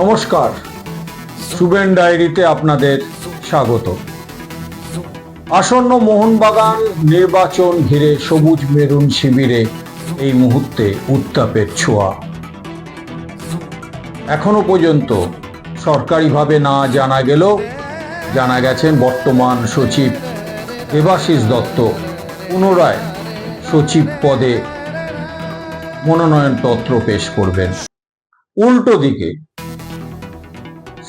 নমস্কার। সুবেন ডায়েরিতে আপনাদের স্বাগত। আসন্ন মোহনবাগান নির্বাচন ঘিরে সবুজ মেরুন শিবিরে এই মুহূর্তে উত্তাপের ছোঁয়া। এখনও পর্যন্ত সরকারিভাবে না জানা গেলেও জানা গেছেন বর্তমান সচিব দেবাশিস দত্ত। পুনরায় সচিব পদে মনোনয়নপত্র পেশ করবেন। উল্টো দিকে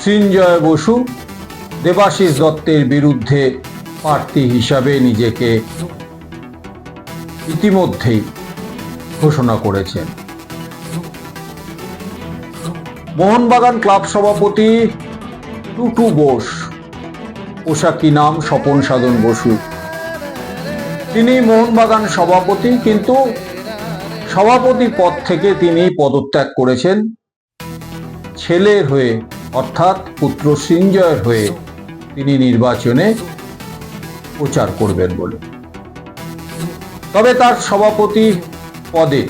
সৃঞ্জয় বসু দেবাশিস দত্তের বিরুদ্ধে প্রার্থী হিসাবে নিজেকে ইতিমধ্যেই ঘোষণা করেছেন। মোহনবাগান ক্লাব সভাপতি টুটু বোস, পোশাকি নাম স্বপন সাধন বসু। তিনি মোহনবাগান সভাপতি, কিন্তু সভাপতি পদ থেকে তিনি পদত্যাগ করেছেন। ছেলের হয়ে অর্থাৎ পুত্র সৃঞ্জয়ের হয়ে তিনি নির্বাচনে প্রচার করবেন বলে। তবে তার সভাপতি পদে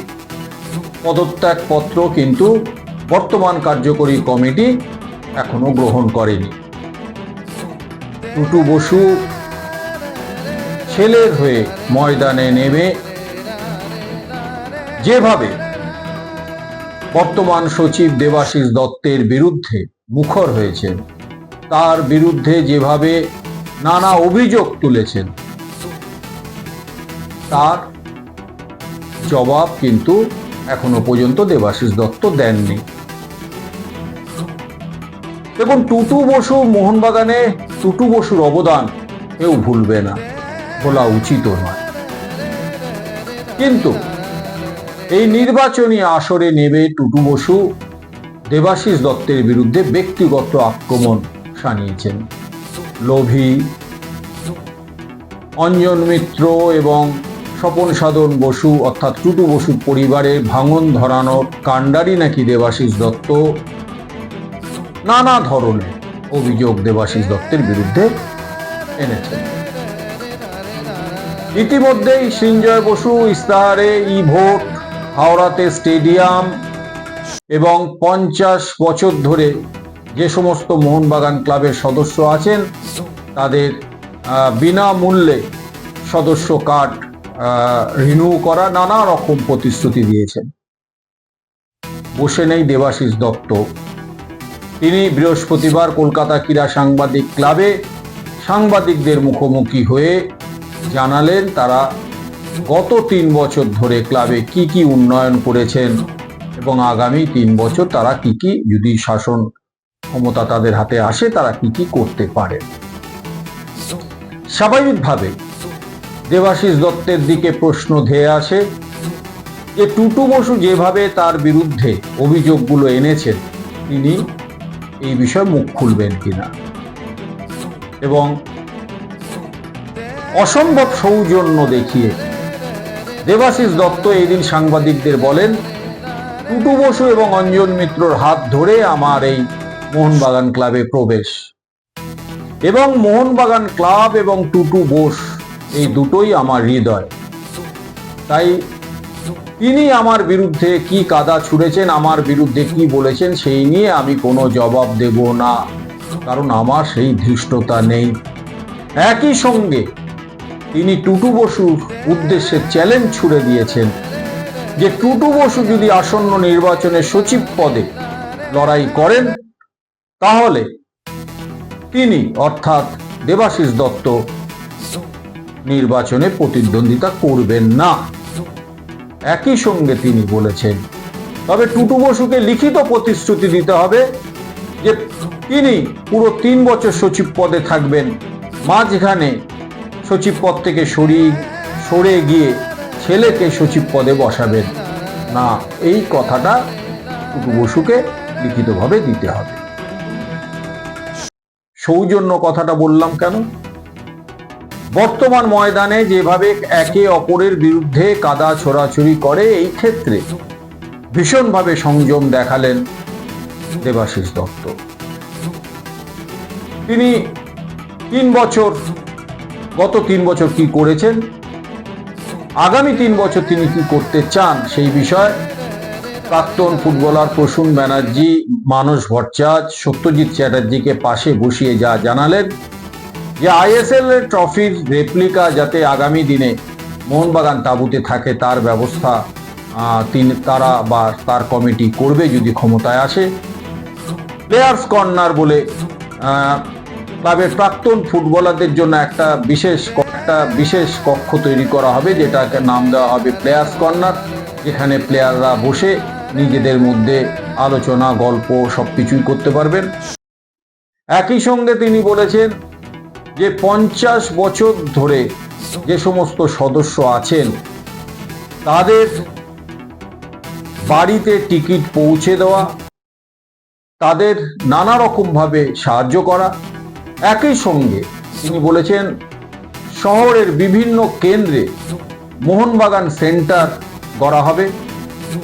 পদত্যাগ পত্র কিন্তু বর্তমান কার্যকরী কমিটি এখনও গ্রহণ করেনি। টুটু বসু ছেলের হয়ে ময়দানে নেমে যেভাবে বর্তমান সচিব দেবাশিস দত্তের বিরুদ্ধে মুখর হয়েছেন। তার বিরুদ্ধে যেভাবে নানা অভিযোগ তুলেছেন, তার জবাব কিন্তু এখনও পর্যন্ত দেবাশিস দত্ত দেননি। দেখুন, টুটু বসু মোহনবাগানে টুটু বসুর অবদান কেউ ভুলবে না বলা উচিত নয়। কিন্তু এই নির্বাচনী আসরে নেবে টুটু বসু দেবাশিস দত্তের বিরুদ্ধে ব্যক্তিগত আক্রমণ সানিয়েছেন লোভী, অঞ্জন মিত্র এবং স্বপন সাধন বসু অর্থাৎ টুটু বসুর পরিবারের ভাঙন ধরানোর কাণ্ডারি নাকি দেবাশিস দত্ত? নানা ধরনের অভিযোগ দেবাশিস দত্তের বিরুদ্ধে এনেছেন। ইতিমধ্যেই সৃঞ্জয় বসু ইস্তাহারে ই ভোট, হাওড়াতে স্টেডিয়াম এবং পঞ্চাশ বছর ধরে যে সমস্ত মোহনবাগান ক্লাবের সদস্য আছেন, তাদের বিনামূল্যে সদস্য কার্ড রিনিউ করা নানা রকম প্রতিশ্রুতি দিয়েছেন। বসে নেই দেবাশিস দত্ত। তিনি বৃহস্পতিবার কলকাতা ক্রীড়া সাংবাদিক ক্লাবে সাংবাদিকদের মুখোমুখি হয়ে জানালেন তারা, গত তিন বছর ধরে ক্লাবে কি কি উন্নয়ন করেছেন এবং আগামী তিন বছর তারা কি কি যদি শাসন ক্ষমতা তাদের হাতে আসে, তারা কি কি করতে পারে? স্বাভাবিকভাবে দেবাশিস দত্তের দিকে প্রশ্ন ধেয়ে আসে যে টুটু বসু যেভাবে তার বিরুদ্ধে অভিযোগগুলো এনেছেন, তিনি এই বিষয়ে মুখ খুলবেন কিনা? এবং অসম্ভব সৌজন্য দেখিয়ে দেবাশিস দত্ত এদিন সাংবাদিকদের বলেন টুটু বসু এবং অঞ্জন মিত্রর হাত ধরে আমার এই মোহনবাগান ক্লাবে প্রবেশ। এবং মোহনবাগান ক্লাব এবং টুটু বোস, এই দুটোই আমার হৃদয়। তাই তিনি আমার বিরুদ্ধে কি কাদা ছুঁড়েছেন, আমার বিরুদ্ধে কি বলেছেন, সেই নিয়ে আমি কোনো জবাব দেব না। কারণ আমার সেই ধৃষ্টতা নেই। একই সঙ্গে তিনি টুটু বসুর উদ্দেশ্যে চ্যালেঞ্জ ছুড়ে দিয়েছেন। যে টুটু বসু যদি আসন্ন নির্বাচনে সচিব পদে লড়াই করেন, তাহলে তিনি, অর্থাৎ দেবাশিস দত্ত, নির্বাচনে প্রতিদ্বন্দ্বিতা করবেন না। একই সঙ্গে তিনি বলেছেন, তবে টুটু বসুকে লিখিত প্রতিশ্রুতি দিতে হবে যে তিনি পুরো তিন বছর সচিব পদে থাকবেন। মাঝখানে সচিব পদ থেকে সরিয়ে, সরে গিয়ে ছেলেকে সচিব পদে বসাবেন। না, এই কথাটা টুটু বসুকে লিখিতভাবে দিতে হবে। সৌজন্য কথাটা বললাম কেন? বর্তমান ময়দানে যেভাবে একে অপরের বিরুদ্ধে কাদা ছোড়াছুরি করে, এই ক্ষেত্রে ভীষণভাবে সংযম দেখালেন দেবাশিস দত্ত। তিনি তিন বছর, গত তিন বছর কি করেছেন? আগামী তিন বছর তিনি কি করতে চান সেই বিষয়ে প্রাক্তন ফুটবলার প্রসূন ব্যানার্জি, মানস ভট্টাচার্য, সত্যজিৎ চ্যাটার্জিকে পাশে বসিয়ে যা জানালেন যে আইএসএল ট্রফির রেপ্লিকা যাতে আগামী দিনে মোহনবাগান তাঁবুতে থাকে, তার ব্যবস্থা তিনি, তারা বা তার কমিটি করবে যদি ক্ষমতায় আসে। প্লেয়ার্স কর্নার বলে ক্লাবের প্রাক্তন ফুটবলারদের জন্য একটা বিশেষ একটা বিশেষ কক্ষ তৈরি করা হবে, যেটাকে নাম দেওয়া হবে প্লেয়ার্স কর্নার যেখানে প্লেয়াররা বসে নিজেদের মধ্যে আলোচনা, গল্প সবকিছুই করতে পারবেন। একই সঙ্গে তিনি বলেছেন যে পঞ্চাশ বছর ধরে যে সমস্ত সদস্য আছেন, তাদের বাড়িতে টিকিট পৌঁছে দেওয়া, তাদের নানা রকমভাবে সাহায্য করা একই সঙ্গে তিনি বলেছেন, শহরের বিভিন্ন কেন্দ্রে মোহনবাগান সেন্টার করা হবে।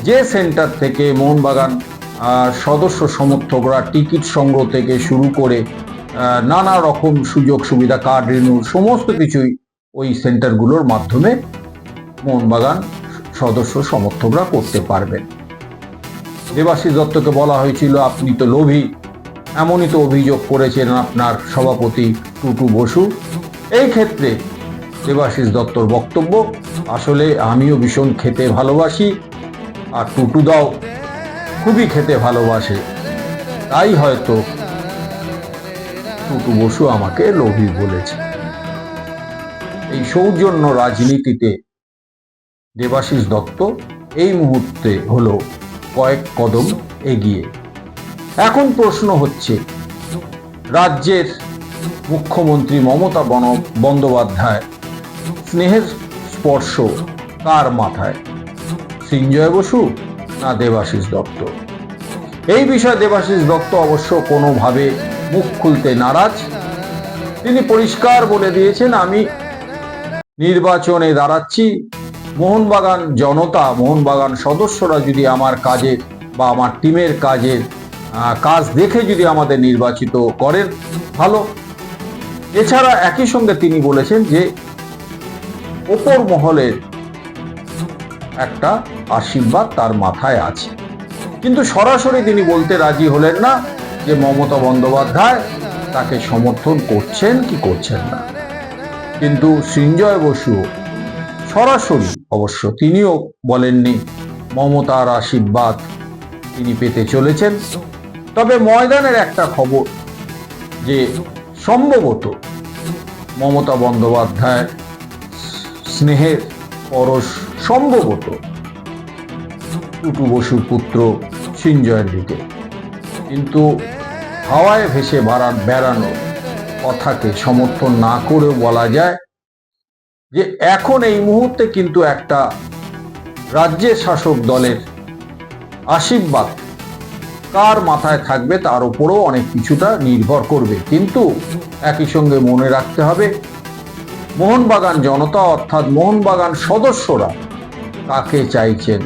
যে সেন্টার থেকে মোহনবাগান সদস্য সমর্থকরা টিকিট সংগ্রহ থেকে শুরু করে নানা রকম সুযোগ সুবিধা, কার্ড রিনিউ সমস্ত কিছুই ওই সেন্টারগুলোর মাধ্যমে মোহনবাগান সদস্য সমর্থকরা করতে পারবেন। দেবাশিস দত্তকে বলা হয়েছিল, আপনি তো লোভী এমনই তো অভিযোগ করেছেন আপনার সভাপতি টুটু বসু। এই ক্ষেত্রে দেবাশিস দত্তর বক্তব্য, আসলে আমিও ভীষণ খেতে ভালোবাসি, আর টুটু দাও খুবই খেতে ভালোবাসে। তাই হয়তো টুটু বসু আমাকে লোভী বলেছে। এই সৌজন্য রাজনীতিতে দেবাশিস দত্ত এই মুহূর্তে হলো কয়েক কদম এগিয়ে। এখন প্রশ্ন হচ্ছে, রাজ্যের মুখ্যমন্ত্রী মমতা বন- বন্দ্যোপাধ্যায় স্নেহের স্পর্শ কার মাথায়? সৃঞ্জয় বসু না দেবাশিস দত্ত? এই বিষয়ে দেবাশিস দত্ত অবশ্য কোনোভাবে মুখ খুলতে নারাজ। তিনি পরিষ্কার বলে দিয়েছেন, আমি নির্বাচনে দাঁড়াচ্ছি। মোহনবাগান জনতা, মোহনবাগান সদস্যরা যদি আমার কাজে বা আমার টিমের কাজের কাজ দেখে যদি আমাদের নির্বাচিত করেন, ভালো। এছাড়া একই সঙ্গে তিনি বলেছেন যে, ওপর মহলের একটা আশীর্বাদ তার মাথায় আছে। কিন্তু সরাসরি তিনি বলতে রাজি হলেন না যে মমতা বন্দ্যোপাধ্যায় তাকে সমর্থন করছেন কি করছেন না। কিন্তু সৃঞ্জয় বসু সরাসরি অবশ্য তিনিও বলেননি, মমতার আশীর্বাদ তিনি পেতে চলেছেন। তবে ময়দানের একটা খবর যে সম্ভবত মমতা বন্দ্যোপাধ্যায়ের স্নেহের পরশ সম্ভবত টুটু বসুর পুত্র সৃঞ্জয়ের দিকে। কিন্তু হাওয়ায় ভেসে বাড়ান বেড়ানো কথাকে সমর্থন না করেও বলা যায় যে এখন এই মুহূর্তে কিন্তু একটা রাজ্যের শাসক দলের আশীর্বাদ কার মাথায় থাকবে তার উপরও অনেক কিছুটা নির্ভর করবে। কিন্তু একই সঙ্গে মনে রাখতে হবে, মোহনবাগান জনতা অর্থাৎ মোহনবাগান সদস্যরা কাকে চাইছেন?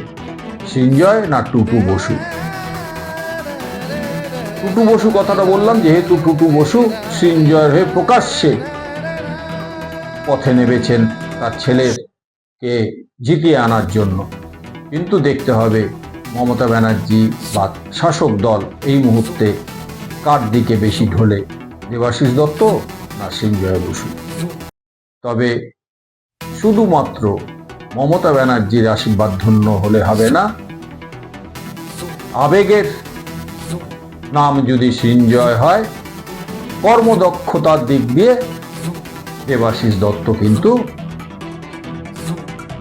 সৃঞ্জয় না টুটু বসু? টুটু বসু কথাটা বললাম, যেহেতু টুটু বসু সৃঞ্জয়ের হয়ে প্রকাশ্যে পথে নেমেছেন তার ছেলেকে জিতিয়ে আনার জন্য। কিন্তু দেখতে হবে মমতা ব্যানার্জি বা শাসক দল এই মুহূর্তে কার দিকে বেশি ঢোলে, দেবাশিস দত্ত না সৃঞ্জয় বসু? তবে শুধুমাত্র মমতা ব্যানার্জির আশীর্বাদ ধন্য হলে হবে না, আবেগের নাম যদি সৃঞ্জয় হয়, কর্মদক্ষতার দিক দিয়ে দেবাশিস দত্ত কিন্তু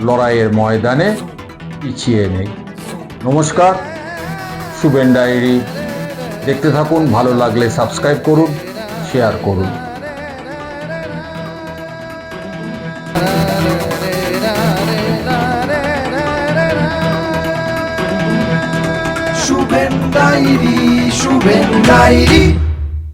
লড়াইয়ের ময়দানে পিছিয়ে নেই। নমস্কার, শুভেন ডায়েরি। দেখতে থাকুন, ভালো লাগলে সাবস্ক্রাইব করুন, শেয়ার করুন। Shuven diary Shuven diary.